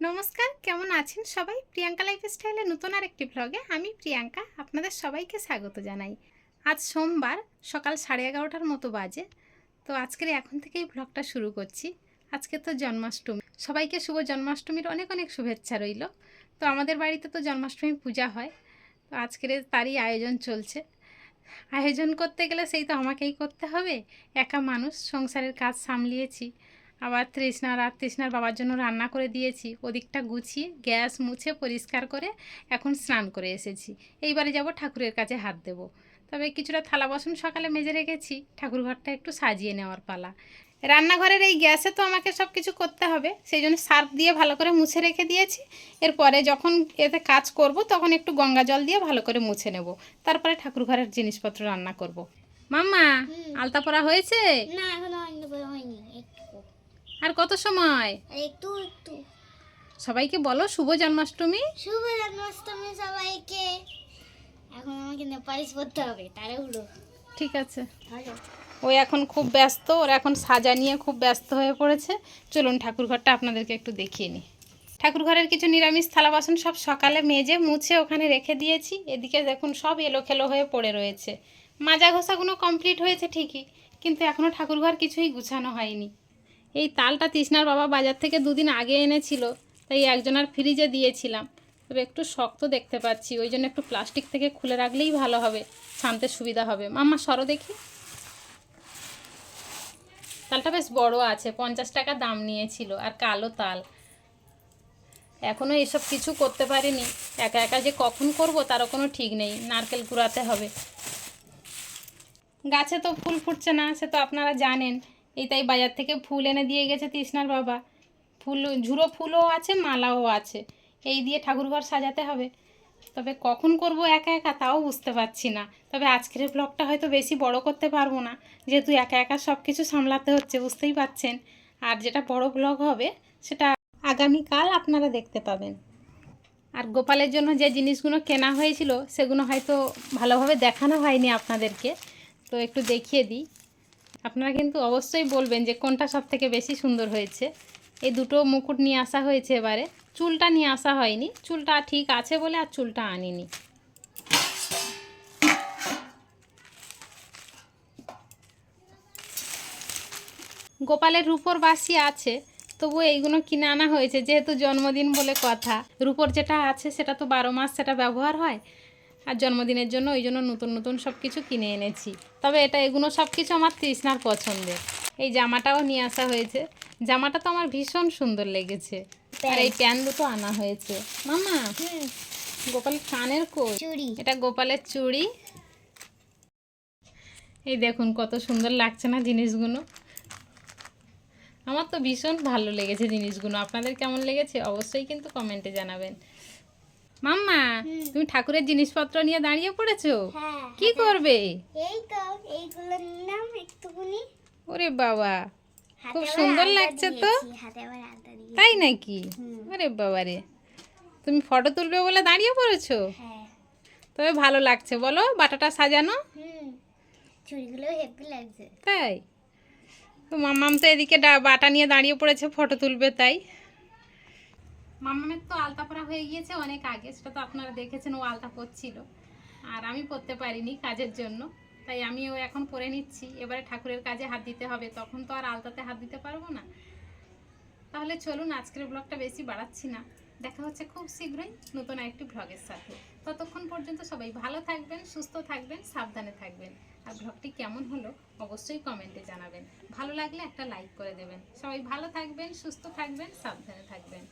নমস্কার, কেমন আছেন সবাই? প্রিয়াঙ্কা লাইফ স্টাইলে নতুন আর একটি ব্লগে আমি প্রিয়াঙ্কা আপনাদের সবাইকে স্বাগত জানাই। আজ সোমবার, সকাল সাড়ে এগারোটার মতো বাজে। তো আজকের এখন থেকেই ব্লগটা শুরু করছি। আজকে তো জন্মাষ্টমী। সবাইকে শুভ জন্মাষ্টমীর অনেক অনেক শুভেচ্ছা রইল। তো আমাদের বাড়িতে তো জন্মাষ্টমী পূজা হয়। তো আজকের তারই আয়োজন চলছে। আয়োজন করতে গেলে সেই তো আমাকেই করতে হবে। একা মানুষ সংসারের কাজ সামলিয়েছি। আবার তৃষ্ণার আর তৃষ্ণার বাবার জন্য রান্না করে দিয়েছি। ওদিকটা গুছিয়ে গ্যাস মুছে পরিষ্কার করে এখন স্নান করে এসেছি। এইবারে যাব ঠাকুরের কাছে হাত দেব। তবে কিছুটা থালা বাসন সকালে মেজে রেখেছি ঠাকুর ঘরটা একটু সাজিয়ে নেওয়ার পালা। রান্নাঘরের এই গ্যাসে তো আমাকে সব কিছু করতে হবে সেই জন্য সার্ফ দিয়ে ভালো করে মুছে রেখে দিয়েছি। এরপরে যখন এতে কাজ করব তখন একটু গঙ্গা জল দিয়ে ভালো করে মুছে নেব। তারপরে ঠাকুর ঘরের জিনিসপত্র রান্না করব। মাম্মা হুম। আলতা পরা হয়েছে? না এখনও হয়নি বলে হয়নি একটু আর কত সময়? একটু একটু। সবাইকে বলো শুভ জন্মাষ্টমী। শুভ জন্মাষ্টমী সবাইকে। এখন আমাকে নেপালিশ করতে হবে তাড়াহুড়ো। ঠিক আছে। ও এখন খুব ব্যস্ত ওরা এখন সাজা নিয়ে খুব ব্যস্ত হয়ে পড়েছে। চলুন ঠাকুরঘরটা আপনাদেরকে একটু দেখিয়ে নিই। ঠাকুরঘরের কিছু নিরামিষ থালা বাসন সব সকালে মেজে মুছে ওখানে রেখে দিয়েছি। এদিকে দেখুন সব এলোখেলো হয়ে পড়ে রয়েছে। মাজা ঘষাগুলো কমপ্লিট হয়েছে ঠিকই কিন্তু এখনও ঠাকুরঘর কিছুই গুছানো হয়নি। এই তালটা তৃষ্ণার বাবা বাজার থেকে দুদিন আগে এনেছিল, তাই একজনের ফ্রিজে দিয়েছিলাম। তবে একটু শক্ত দেখতে পাচ্ছি, ওই জন্য একটু প্লাস্টিক থেকে খুলে রাখলেই ভালো হবে, ছানতে সুবিধা হবে। মাম্মা, সরো দেখি। তালটা বেশ বড় আছে, পঞ্চাশ টাকা দাম নিয়েছিল, আর কালো তাল। এখনও এসব কিছু করতে পারিনি, একা একা যে কখন করব তারও কোনো ঠিক নেই, নারকেল কুড়াতে হবে। গাছে তো ফুল ফুটছে না, সে তো আপনারা জানেন। এই তাই বাজার থেকে ফুল এনে দিয়ে গেছে তৃষ্ণার বাবা। ফুল ঝুরো ফুলও আছে, মালাও আছে। এই দিয়ে ঠাকুরঘর সাজাতে হবে। তবে কখন করব একা একা তাও বুঝতে পারছি না। তবে আজকের ব্লগটা হয়তো বেশি বড় করতে পারব না। যেহেতু একা একা সব কিছু সামলাতে হচ্ছে, বুঝতেই পাচ্ছেন আর যেটা বড় ব্লগ হবে, সেটা আগামীকাল আপনারা দেখতে পাবেন। আর গোপালের জন্য যে জিনিসগুলো কেনা হয়েছিল, সেগুলো হয়তো ভালোভাবে দেখানো হয়নি আপনাদেরকে। তো একটু দেখিয়ে দিই। আপনারা কিন্তু অবশ্যই বলবেন যে কোনটা সব থেকে বেশি সুন্দর হয়েছে। এই দুটো মুকুট নিয়ে আসা হয়েছে এবারে। চুলটা নিয়ে আসা হয়নি। চুলটা ঠিক আছে বলে আর চুলটা আনিনি। গোপালের রূপোর বাসি আছে তবু এইগুলো কিনে আনা হয়েছে, যেহেতু জন্মদিন বলে কথা। রূপোর যেটা আছে সেটা তো বারো মাস সেটা ব্যবহার হয়। আর জন্মদিনের জন্য ওই জন্য নতুন নতুন সব কিছু কিনে এনেছি। তবে এটা এগুলো সব কিছু আমার তৃষ্ণার পছন্দের। এই জামাটাও নিয়ে আসা হয়েছে। জামাটা তো আমার ভীষণ সুন্দর লেগেছে। আর এই প্যান দুটো আনা হয়েছে। মামা হুম। গোপালের কানের কোচ এটা গোপালের চুড়ি। এই দেখুন কত সুন্দর লাগছে না জিনিসগুলো আমার তো ভীষণ ভালো লেগেছে জিনিসগুলো আপনাদের কেমন লেগেছে? অবশ্যই কিন্তু কমেন্টে জানাবেন। মাম্মা তুমি ঠাকুরের জিনিসপত্র নিয়ে দাঁড়িয়ে পড়েছো? হ্যাঁ কি করবে? এই তো ওরে বাবা খুব সুন্দর লাগছে তো। তাই নাকি? ওরে বাবা রে তুমি ফটো তুলবে বলে দাঁড়িয়ে পড়েছো? হ্যাঁ। তবে ভালো লাগছে বলো বাটাটা সাজানো? চুড়িগুলো হেভি লাগছে। তাই? তো মাম্মাম তো এদিকে বাটা নিয়ে দাঁড়িয়ে পড়েছে ফটো তুলবে তাই। মাম্মামের তো আলতা পরা হয়ে গিয়েছে অনেক আগে, সেটা তো আপনারা দেখেছেন, ও আলতা পরছিল। আর আমি পরতে পারিনি কাজের জন্য, তাই আমিও এখন পরে নিচ্ছি। এবারে ঠাকুরের কাজে হাত দিতে হবে, তখন তো আর আলতাতে হাত দিতে পারব না। তাহলে চলুন, আজকের ব্লগটা বেশি বাড়াচ্ছি না। দেখা হচ্ছে খুব শীঘ্রই নতুন একটি ব্লগের সাথে। ততক্ষণ পর্যন্ত সবাই ভালো থাকবেন, সুস্থ থাকবেন, সাবধানে থাকবেন। আর ব্লগটি কেমন হলো অবশ্যই কমেন্টে জানাবেন। ভালো লাগলে একটা লাইক করে দেবেন। সবাই ভালো থাকবেন, সুস্থ থাকবেন, সাবধানে থাকবেন।